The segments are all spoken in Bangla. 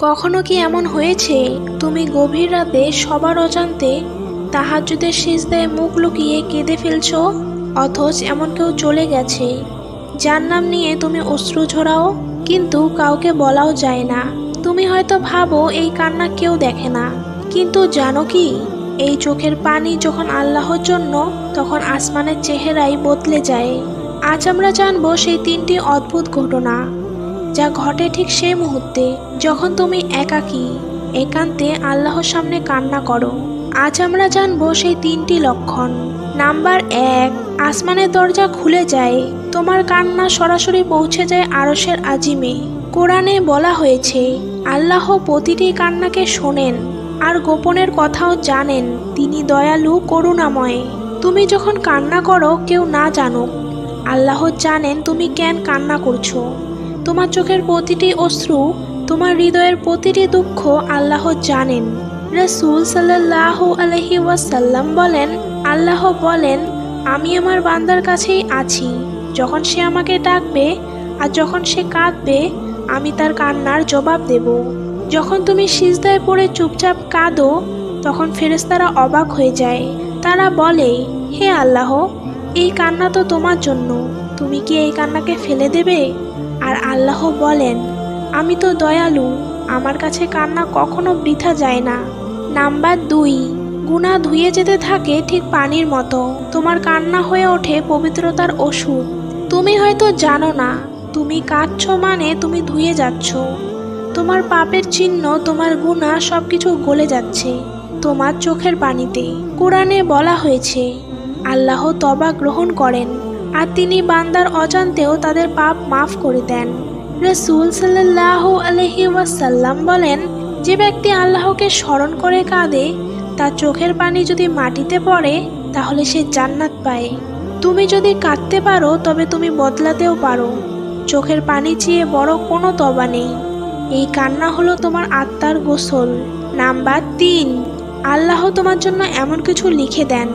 কখনো কি এমন হয়েছে? তুমি গভীর রাতে সবার অজান্তে তাহাজ্জুদের সিজদায় মুখ লুকিয়ে কেঁদে ফেলছ, অথচ এমন কেউ চলে গেছে। যার নাম নিয়ে তুমি অশ্রু ঝরাও, কিন্তু কাউকে বলাও যায় না। তুমি হয়তো ভাবো, এই কান্না কেউ দেখে না। কিন্তু জানো কি? এই চোখের পানি যখন আল্লাহর জন্য, তখন আসমানের চেহারাই বদলে যায়। আজ আমরা জানব সেই তিনটি অদ্ভুত ঘটনা। যা ঘটে ঠিক সেই মুহূর্তে, যখন তুমি একাকী, একান্তে আল্লাহর সামনে কান্না করো। আজ আমরা জানব সেই তিনটি লক্ষণ। নাম্বার এক, আসমানের দরজা খুলে যায়, তোমার কান্না সরাসরি পৌঁছে যায় আরসের আজিমে। কোরআনে বলা হয়েছে, আল্লাহ প্রতিটি কান্নাকে শোনেন আর গোপনের কথাও জানেন, তিনি দয়ালু, করুণাময়। তুমি যখন কান্না করো, কেউ না জানুক। আল্লাহ জানেন তুমি কেন কান্না করছ। তোমার চোখের প্রতিটি অশ্রু, তোমার হৃদয়ের প্রতিটি দুঃখ আল্লাহ জানেন। রসুল সাল্লাহ আলহি ওয়াসাল্লাম বলেন, আল্লাহ বলেন, আমি আমার বান্দার কাছেই আছি। যখন সে আমাকে ডাকবে আর যখন সে কাঁদবে, আমি তার কান্নার জবাব দেব। যখন তুমি সিজদায় পড়ে চুপচাপ কাঁদো, তখন ফেরেশতারা অবাক হয়ে যায়। তারা বলে, হে আল্লাহ, এই কান্না তো তোমার জন্য। তুমি কি এই কান্নাকে ফেলে দেবে? আর আল্লাহ বলেন, আমি তো দয়ালু, আমার কাছে কান্না কখনো বৃথা যায় না। নাম্বার দুই গুণা ধুয়ে যেতে থাকে ঠিক পানির মতো। তোমার কান্না হয়ে ওঠে পবিত্রতার ওষুধ। তুমি হয়তো জানো না, তুমি কাঁদছো মানে তুমি ধুয়ে যাচ্ছ। তোমার পাপের চিহ্ন, তোমার গুণা সব কিছু গলে যাচ্ছে, তোমার চোখের পানিতে। কোরআনে বলা হয়েছে, আল্লাহ তবা গ্রহণ করেন। আর তিনি বান্দার অজান্তেও তাদের পাপ মাফ করে দেন। রসুল সাল্লাহ আলহি ওয়াসাল্লাম বলেন, যে ব্যক্তি আল্লাহকে স্মরণ করে কাঁদে, তার চোখের পানি যদি মাটিতে পড়ে, তাহলে সে জান্নাত পায়। তুমি যদি কাঁদতে পারো, তবে তুমি বদলাতেও পারো। চোখের পানি চেয়ে বড় কোনো তবা নেই। এই কান্না হলো তোমার আত্মার গোসল। নাম্বার তিন, আল্লাহ তোমার জন্য এমন কিছু লিখে দেন,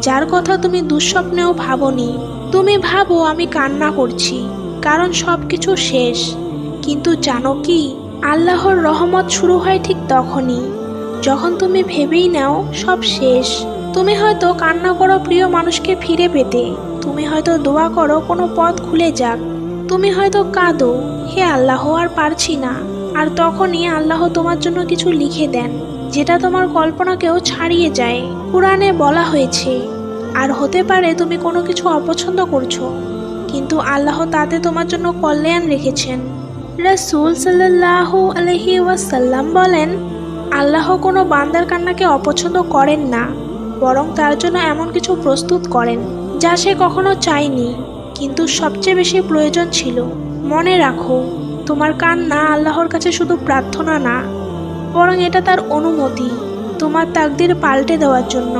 যার কথা তুমি দুঃস্বপ্নেও ভাবনি। তুমি ভাবো আমি কান্না করছি, কারণ সব কিছু শেষ। কিন্তু জানো কি, আল্লাহর রহমত শুরু হয় ঠিক তখনই। যখন তুমি ভেবেই নাও সব শেষ, তুমি হয়তো কান্না করো প্রিয় মানুষকে ফিরে পেতে। তুমি হয়তো দোয়া করো কোনো পথ খুলে যাক। তুমি হয়তো কাঁদো, হে আল্লাহ, আর পারছি না। আর তখনই আল্লাহ তোমার জন্য কিছু লিখে দেন, যেটা তোমার কল্পনাকেও ছাড়িয়ে যায়। কোরআনে বলা হয়েছে আর হতে পারে তুমি কোনো কিছু অপছন্দ করছ, কিন্তু আল্লাহ তাতে তোমার জন্য কল্যাণ রেখেছেন। রসুল সাল্লাহ আলহি ওয়াসাল্লাম বলেন, আল্লাহ কোনো বান্দার কান্নাকে অপছন্দ করেন না, বরং তার জন্য এমন কিছু প্রস্তুত করেন, যা সে কখনো চায়নি, কিন্তু সবচেয়ে বেশি প্রয়োজন ছিল। মনে রাখো, তোমার কান্না আল্লাহর কাছে শুধু প্রার্থনা না, বরং এটা তার অনুমতি, তোমার তাকদির পাল্টে দেওয়ার জন্য।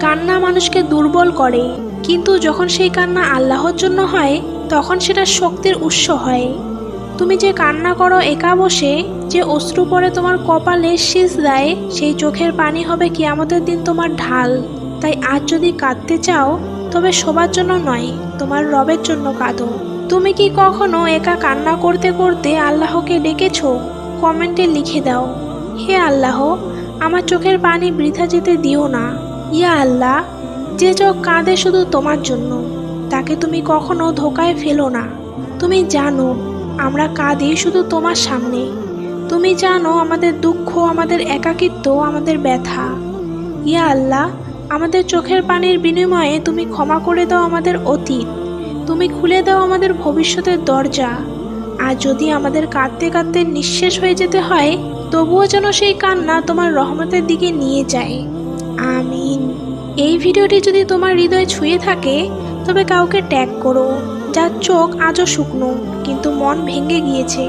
কান্না মানুষকে দুর্বল করে। কিন্তু যখন সেই কান্না আল্লাহর জন্য হয়, তখন সেটা শক্তির উৎস হয়। তুমি যে কান্না করো একা বসে, যে অশ্রু পরে তোমার কপালে শীষ দেয়, সেই চোখের পানি হবে কি আমাদের দিন তোমার ঢাল। তাই আজ যদি কাঁদতে চাও, তবে সবার জন্য নয়, তোমার রবের জন্য কাঁদো। তুমি কি কখনো একা কান্না করতে করতে আল্লাহকে ডেকেছো? কমেন্টে লিখে দাও। হে আল্লাহ, আমার চোখের পানি বৃথা যেতে দিও না। ইয়া আল্লাহ, যে চোখ কাঁদে শুধু তোমার জন্য, তাকে তুমি কখনো ধোকায় ফেলো না। তুমি জানো, আমরা কাঁদি শুধু তোমার সামনে। তুমি জানো, আমাদের দুঃখ, আমাদের একাকিত্ব, আমাদের ব্যথা। ইয়া আল্লাহ, আমাদের চোখের পানির বিনিময়ে তুমি ক্ষমা করে দাও আমাদের অতীত। তুমি খুলে দাও আমাদের ভবিষ্যতের দরজা। আর যদি আমাদের কাঁদতে কাঁদতে নিঃশেষ হয়ে যেতে হয়, তবুও যেন সেই কান্না তোমার রহমতের দিকে নিয়ে যায়। এই ভিডিওটি যদি তোমার হৃদয়ে ছুঁয়ে থাকে, তবে কাউকে ট্যাগ করো, যার চোখ আজও শুকনো, কিন্তু মন ভেঙে গিয়েছে।